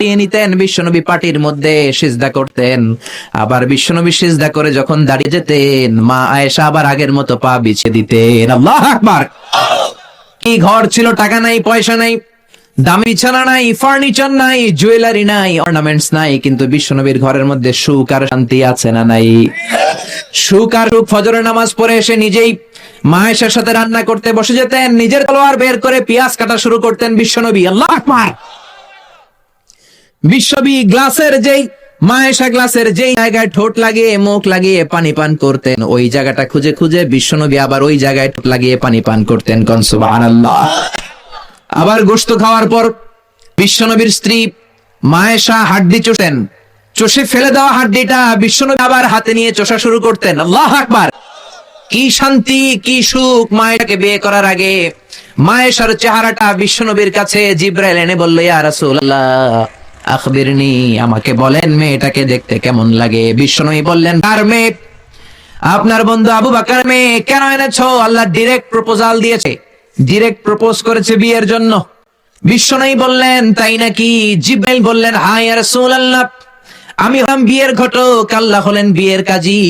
নিয়ে নিতেন, বিশ্বনবী পাটির মধ্যে সিজদা করতেন। আবার বিশ্বনবী সিজদা করে যখন দাঁড়িয়ে যেতেন, মা আয়েশা আবার আগের মতো পা বিছিয়ে দিতেন। আল্লাহ আকবার! কি ঘর ছিল, টাকা নাই, পয়সা নাই, দামি বিছানা নাই ফার্নিচার নাই জুয়েলারি নাই অর্নামেন্টস নাই, কিন্তু বিশ্বনবীর ঘরের মধ্যে সুখ আর শান্তি আছে না নাই। সুখ আর সুখ, ফজরের নামাজ পড়ে এসে নিজেই মায়েশার সাথে রান্না করতে বসে যেতেন, নিজের তলোয়ার বের করে পেঁয়াজ কাটা শুরু করতেন বিশ্বনবী। আল্লাহ আকবার! বিশ্ববী গ্লাসের যেই মায়েশা গ্লাসের যেই জায়গায় ঠোঁট লাগিয়ে মুখ লাগিয়ে পানি পান করতেন, ওই জায়গাটা খুঁজে খুঁজে বিশ্বনবী আবার ওই জায়গায় ঠোঁট লাগিয়ে পানি পান করতেন কন সুবহানাল্লাহ। আবার গোশত খাওয়ার পর বিশ্বনবীর স্ত্রী মায়েশা হাড্ডি চষেন, চষে ফেলে দেওয়া হাড্ডিটা বিশ্বনবী আবার হাতে নিয়ে চষা শুরু করতেন। আল্লাহ আকবার! কি শান্তি, কি সুখ মায়েশাকে বিয়ে করার আগে মায়েশার চেহারাটা বিশ্বনবীর কাছে জিব্রাইল এনে বলল, ইয়া রাসূলুল্লাহ। আখবিরনি, আমাকে বলেন মেয়েটাকে দেখতে কেমন লাগে। বিশ্বনবী বললেন, কার মেয়ে? আপনার বন্ধু আবু বাকার মেয়ে। কেন এনেছো? আল্লাহ ডিরেক্ট প্রপোজাল দিয়েছে। ডিরেক্ট প্রপোজ করেছে বিয়ের জন্য। বিশ্বনবী বললেন, তাই নাকি? জিব্রাইল বললেন হাই আর রাসূলুল্লাহ, আমি হলাম বিয়ের ঘটক, আল্লাহ হলেন বিয়ের কাজী।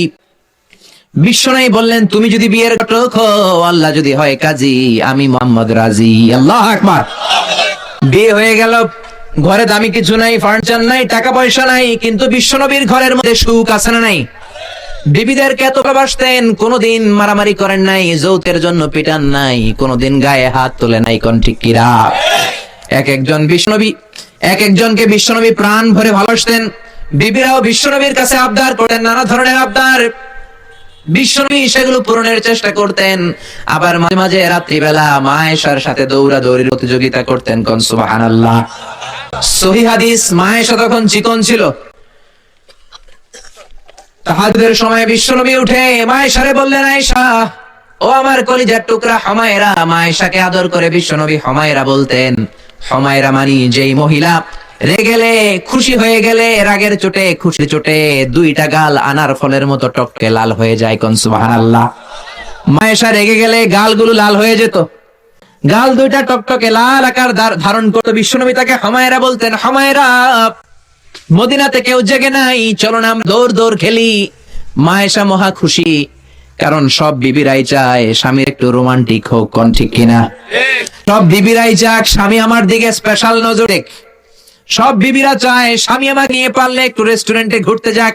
বিশ্বনবী বললেন, তুমি যদি বিয়ের ঘটক হও, আল্লাহ যদি হয় কাজী, আমি মোহাম্মদ রাজি। আল্লাহ আকবার। বিয়ে হয়ে গেল। ঘরে দামি কিছু নাই ফার্নিচার নাই টাকা পয়সা নাই, কিন্তু বিশ্বনবীর ঘরের মধ্যে সুখ আছে না নাই? বিবিদেরকে এত ভালোবাসতেন, কোনোদিন মারামারি করেন নাই, যৌতের জন্য পিটান নাই, কোনোদিন গায়ে হাত তোলে নাই, কোন ঠিক কিরা? এক একজন বিষ্ণবী এক একজনকে বিশ্বনবী প্রাণ ভরে ভালোবাসতেন, বিবিরাও বিশ্বনবীর কাছে আবদার করতেন, নানা ধরনের আবদার। বিশ্বনবী সেগুলো পূরণের চেষ্টা করতেন, আবার মাঝে মাঝে রাত্রিবেলা সাথে প্রতিযোগিতা করতেন সহি হাদিস তখন চিকন ছিল। তাহাজুদের সময় বিশ্বনবী উঠে মায়েশারে বললেন, আয়েশা, ও আমার কলিজার টুকরা হমায়রা মায়েশাকে আদর করে বিশ্বনবী হমায়রা বলতেন। হমায়রা মানি, যেই মহিলা রেগেলে খুশি হয়ে গেলে, রাগের চোটে খুশি চোটে, দুইটা গাল আনার ফলের মতো টকটকে লাল হয়ে যায় কোন, সুবহানাল্লাহ। মায়েশা রেগে গেলে গালগুলো লাল হয়ে যেত। গাল দুইটা টকটকে লাল আকার ধার- ধারণ করতো। বিশ্বনবী তাকে হমায়রা বলতেন, হমায়রা, মদিনাতে কেউ জেগে নাই, চলো না দৌড় দৌড় খেলি। মায়েশা মহা খুশি, কারণ সব বিবিরাই চায় স্বামীর একটু রোমান্টিক হোক, কোন ঠিক কিনা? সব বিবিরাই চাক, স্বামী আমার দিকে স্পেশাল নজর দেখ। সব বিবিরা চায়, স্বামী আমাকে নিয়ে পারলে একটু রেস্টুরেন্টে ঘুরতে যাক।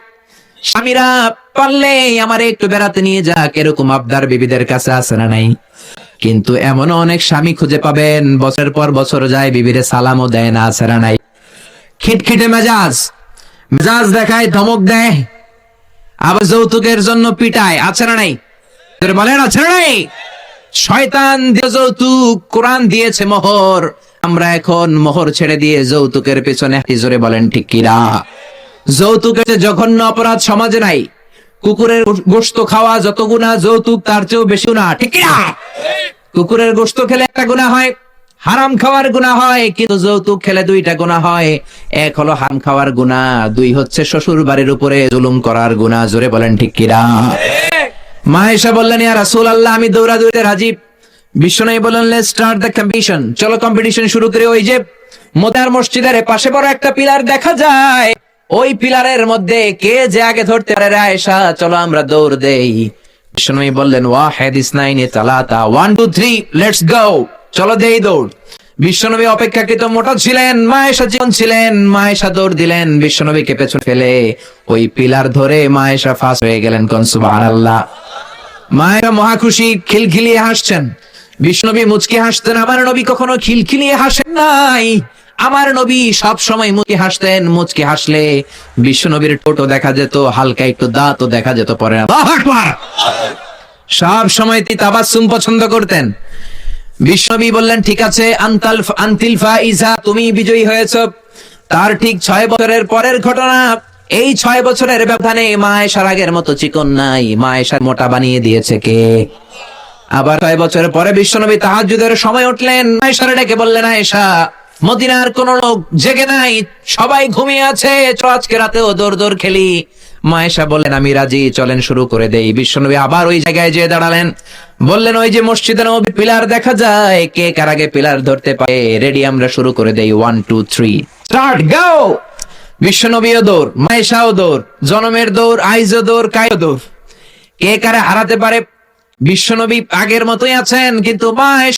স্বামীরা, পারলে আমার একটু বেড়াতে নিয়ে যাক। এরকম আবদার বিবিদের কাছে আছে না নাই। কিন্তু এমনও অনেক স্বামী খুঁজে পাবেন, বছরের পর বছর যায় বিবিরে সালামও দেয় না, আছে নাই। খিটখিটে মেজাজ মেজাজ দেখায়, ধমক দেয়, আবার যৌতুকের জন্য পিটায়, আছে না নাই? বলেন, আছে না নাই? শয়তান দিয়ে যৌতুক, কোরআন দিয়েছে মোহর আমরা এখন মোহর ছেড়ে দিয়ে যৌতুকের পেছনে জোরে বলেন, ঠিক কিরা যৌতুকের জঘন্য অপরাধ সমাজে নাই। কুকুরের গোস্ত খাওয়া যত গুণা, যৌতুক তার চেয়েও বেশি গুণা, ঠিক কিনা কুকুরের গোস্ত খেলে একটা গুণা হয়, হারাম খাওয়ার গুণা হয়, কিন্তু যৌতুক খেলে দুইটা গুণা হয়। এক হলো হারাম খাওয়ার গুণা, দুই হচ্ছে শ্বশুর বাড়ির উপরে জুলুম করার গুণা, জোরে বলেন, ঠিক কিনা মা এসে বললেন, ইয়া রাসূল আল্লাহ আমি দৌড়াদৌড়িতে রাজি। বললেন লেটস স্টার্ট দ্য কম্পিটিশন চলো কম্পিটিশন শুরু করে। ওই যে মোতার মসজিদের পাশে বড় একটা পিলার দেখা যায়। ওই পিলারের মধ্যে কে যে আগে ধরতে পারে আয়েশা, চলো আমরা দৌড় দেই। বললেন তালাতা one two three let's go চলো দেই দৌড়। বিশ্বনবী অপেক্ষাকৃত মোটা ছিলেন মায়েশা জীবন ছিলেন। মায়েশা দৌড় দিলেন, বিশ্বনবীকে পেছন ফেলে। ওই পিলার ধরে মায়েশা ফাঁস হয়ে গেলেন কোন, সুবহানাল্লাহ। মায়েরা মহা খুশি, খিলখিলিয়ে হাসছেন। বিষ্ণবী মুচকি হাসতেন, আমার নবী কখনো খিলখিলিয়ে হাসেন নাই। আমার নবী সব সময় মুচকি হাসতেন, মুচকি হাসলে বিশ্বনবীর টোটো দেখা যেত, হালকা একটু দাঁতও দেখা যেত পরে। সব সময় তিনি তাবাসসুম পছন্দ করতেন। বিশ্বনবী বললেন, ঠিক আছে, আন্তাল আন্তিল ফাইজা, তুমি বিজয়ী হয়েছ। তার ঠিক ছয় বছরের পরের ঘটনা, এই ছয় বছরের ব্যবধানে মা এসার আগের মতো চিকন নাই মা এসার মোটা বানিয়ে দিয়েছে কে? আবার ছয় বছরের পরে বিশ্বনবী তাহাজ্জুদের সময় উঠলেন। মায়েশারে ডেকে বললেন, আয়েশা, মদিনার কোন লোক জেগে নাই, সবাই ঘুমিয়ে আছে আজকে রাতেও দৌড় দৌড় খেলি। মায়েশা বললেন, আমি রাজি, চলেন শুরু করে দেই। বিশ্বনবী আবার ওই জায়গায় যেয়ে দাঁড়ালেন। বললেন, ওই যে মসজিদে পিলার দেখা যায়, কে কার আগে পিলার ধরতে পারে? রেডি, আমরা শুরু করে দেই। ওয়ান টু থ্রি স্টার্ট গাও বিশ্বনবীও দৌড় মায়েশাও দৌড়, জনমের দৌড়, আইজও দৌড় কায়ও দৌড়। কে কারে হারাতে পারে বিশ্বনবী আগের মতোই আছেন কিন্তু মায়ের